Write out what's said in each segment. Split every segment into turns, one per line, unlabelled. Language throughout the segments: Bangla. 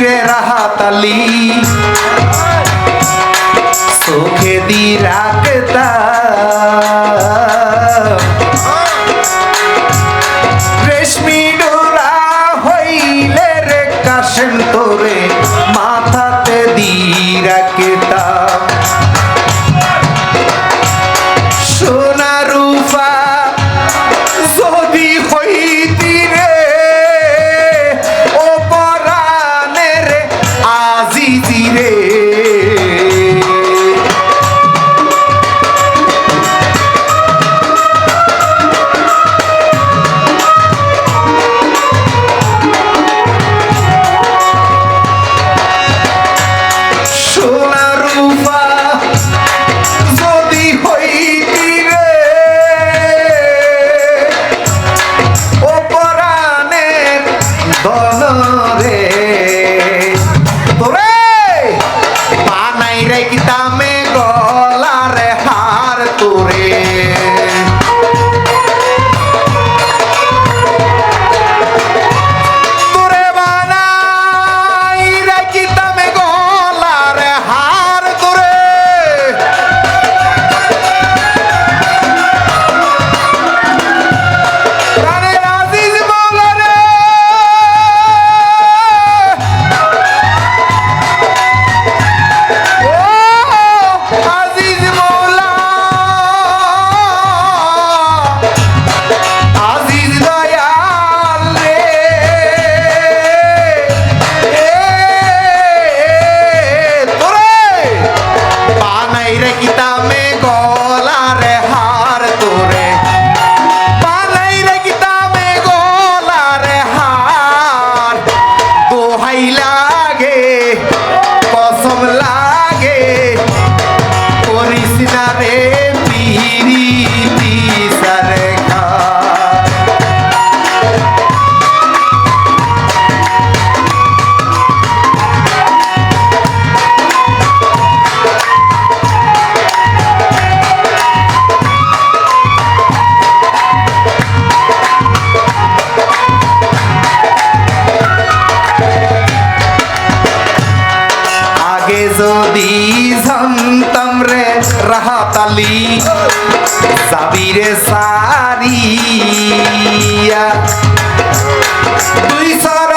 রে রাহাতালি সুখে দি রাখতা রেশমি তোরে মাথাতে দি রাখে Amen. জানতাম রে রাহাত আলী সাবিরে সারিয়া। তুই সার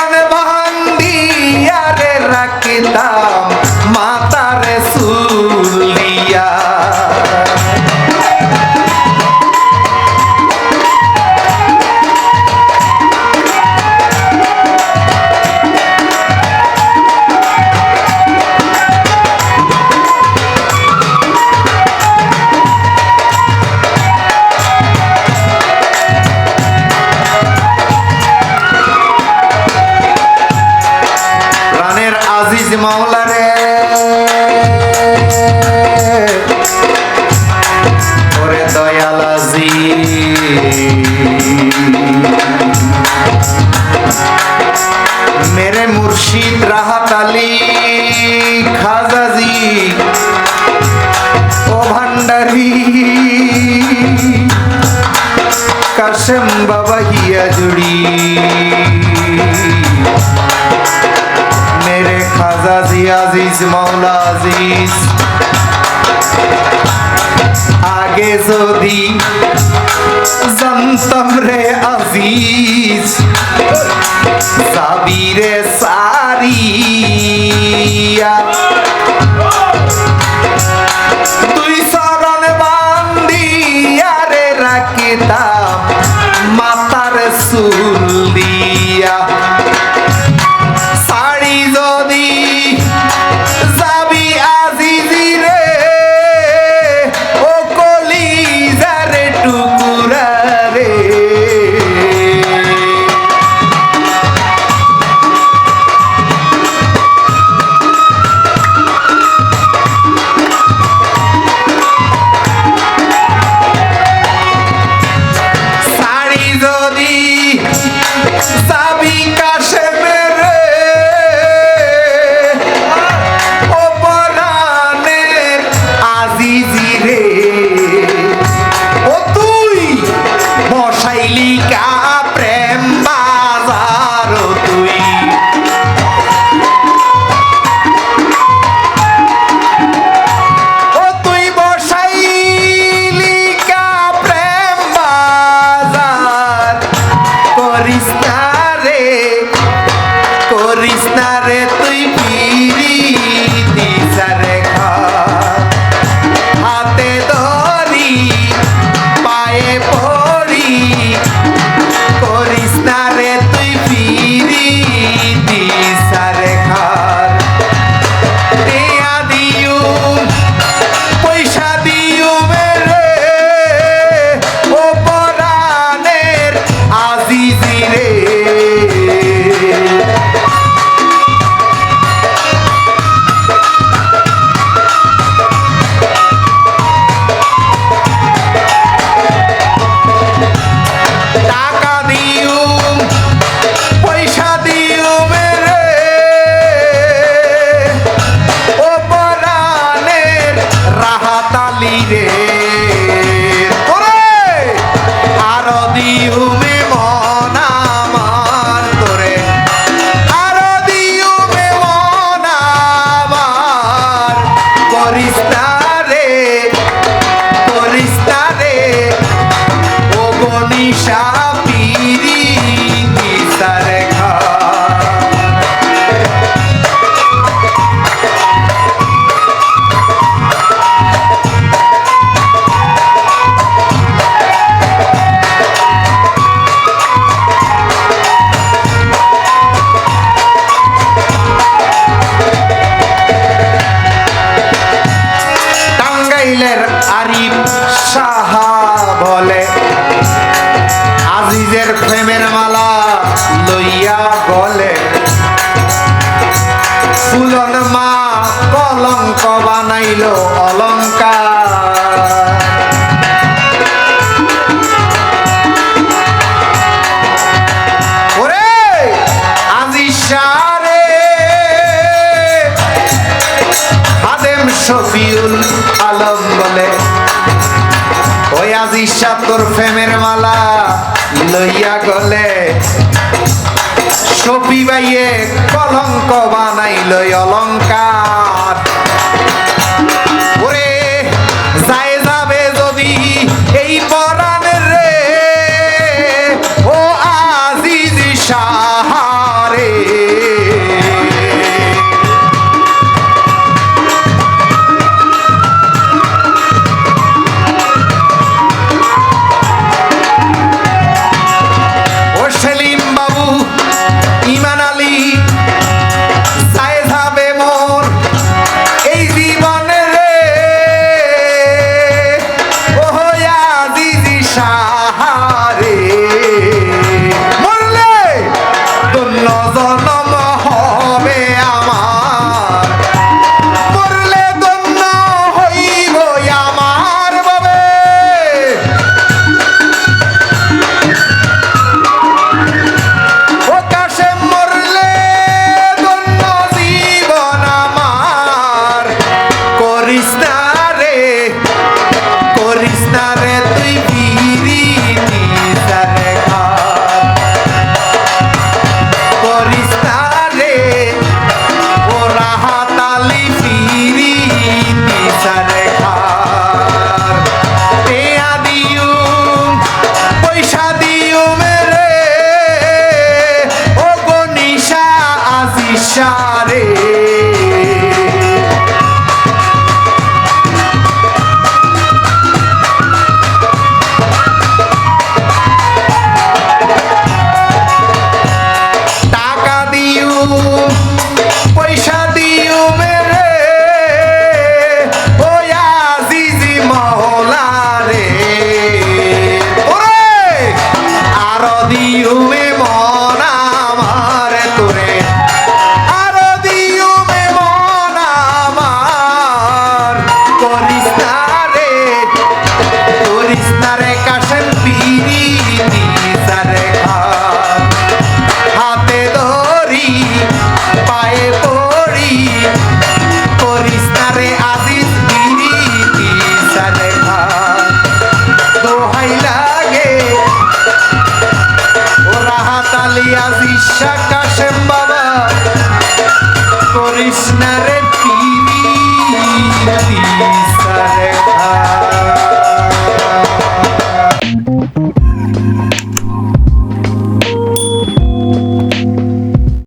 মুর্শিদ রাহাত আলী খাজাজি ও ভান্ডারি। কাশেম বাবা হিয়া জুড়ি। মেরে খাজাজি আজিজ মৌলা আজিজ। আগে যদি জানতাম রে আজিজ। অলঙ্কার শফিউল আলম বলে। ওই আজ ঈশা তোর মালা লইয়া গলে। শফি বাইয়ে কলঙ্ক বানাইল অলঙ্কার